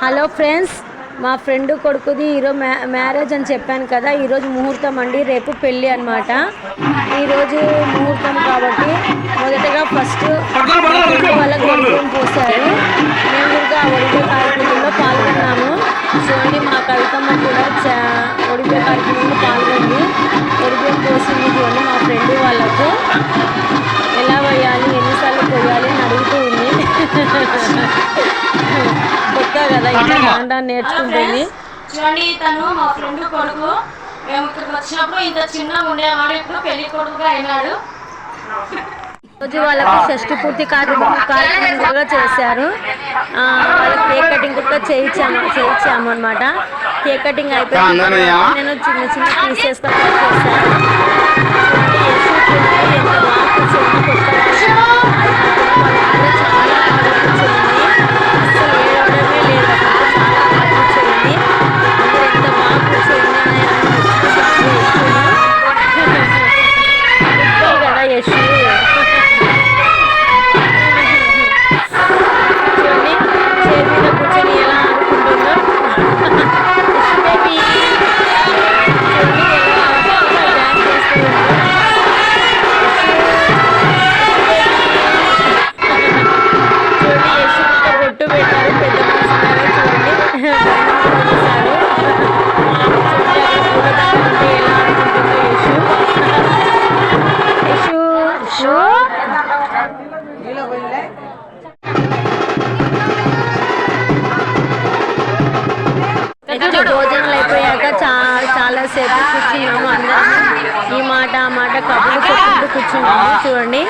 Hello friends మా friend కొడుకుది ఈరోజు మ్యా మ్యారేజ్ అని చెప్పాను కదా ఈరోజు ముహూర్తం అండి రేపు పెళ్ళి అనమాట ఈరోజు ముహూర్తం కాబట్టి మొదటగా ఫస్ట్ వాళ్ళకి ఒడిబియ్యం పోసారు మేము కూడా ఆ ఒడిబియ్య కార్యక్రమంలో పాల్గొన్నాము. చూడండి మా కవితమ్మ కూడా చా ఒడిబియ్య కార్యక్రమంలో పాల్గొంది. ఒడిపే పోసింది చూడండి మా ఫ్రెండ్ వాళ్ళకు. ఎలా పోయాలి ఎన్నిసార్లు పోయాలి అని అడుగుతూ ఉంది. కదా ఇంకా కాండా నేర్చుకుంటుంది. చూడండి తను మా ఫ్రెండ్ కొడుకు. మేము ఇక్కడికి వచ్చినప్పుడు ఇంత చిన్నగా ఉండేవాడు ఇప్పుడు పెళ్ళి కొడుకుగా అయినాడు. రోజు వాళ్ళకు షష్టి పూర్తి కార్యక్రమం కార్యక్రమం కూడా చేశారు. వాళ్ళకి కేక్ కటింగ్ కూడా చేయించాము చేయించాము అనమాట కేక్ కటింగ్ తర్వాత నేను చిన్న చిన్న పీసెస్గా కట్ చేశాను. భోజనాలు అయిపోయాక చా చాలాసేపు కూర్చున్నాము అందరం. ఈ మాట ఆ మాట కబుర్లు చెప్పుకుంటూ కూర్చున్నాము. చూడండి.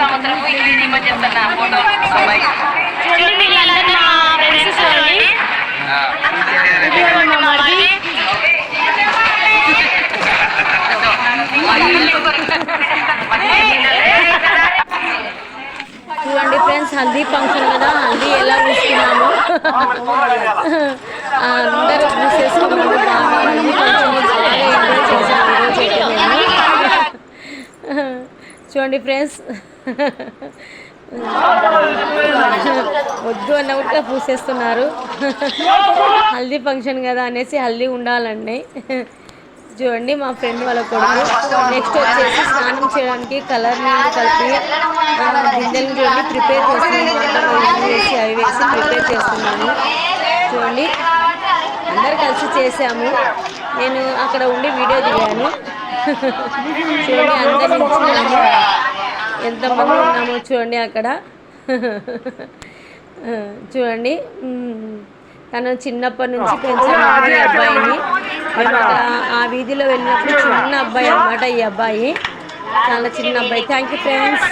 సంవత్సరం ఇది నిమజ్జన ఫోటో అమ్మాయి చూడండి వీళ్ళందరూ మా ఫ్రెండ్స్ చూడండి ఇది మా మరిది. చూడండి ఫ్రెండ్స్ హల్దీ ఫంక్షన్ కదా హల్దీ ఎలా చూస్తున్నాము అందరూ చూసేసుకున్నాము బాగా హల్దీ ఫంక్షన్ బాగా ఎంజాయ్ చేసాము చూడండి ఫ్రెండ్స్. వద్దు అన్న కూడా పూసేస్తున్నారు. హల్దీ ఫంక్షన్ కదా అనేసి హల్దీ ఉండాలండి. చూడండి మా ఫ్రెండ్ వాళ్ళ కొడుకు. నెక్స్ట్ వచ్చేసి స్నానం చేయడానికి కలర్ నీళ్ళు కలిపి ఆ, చూడండి ప్రిపేర్ చేస్తున్నాను. వేసి అవి వేసి ప్రిపేర్ చేస్తున్నాను. చూడండి అందరు కలిసి చేసాము నేను అక్కడ ఉండి వీడియో దిగాను. చూడండి అందరి నుంచి ఎంతమంది ఉన్నామో చూడండి అక్కడ. చూడండి తను చిన్నప్పటి నుంచి పెంచాము ఈ అబ్బాయిని మేము ఆ వీధిలో వెళ్ళినప్పుడు చిన్న అబ్బాయి అన్నమాట ఈ అబ్బాయి. చాలా చిన్న అబ్బాయి. Thank you friends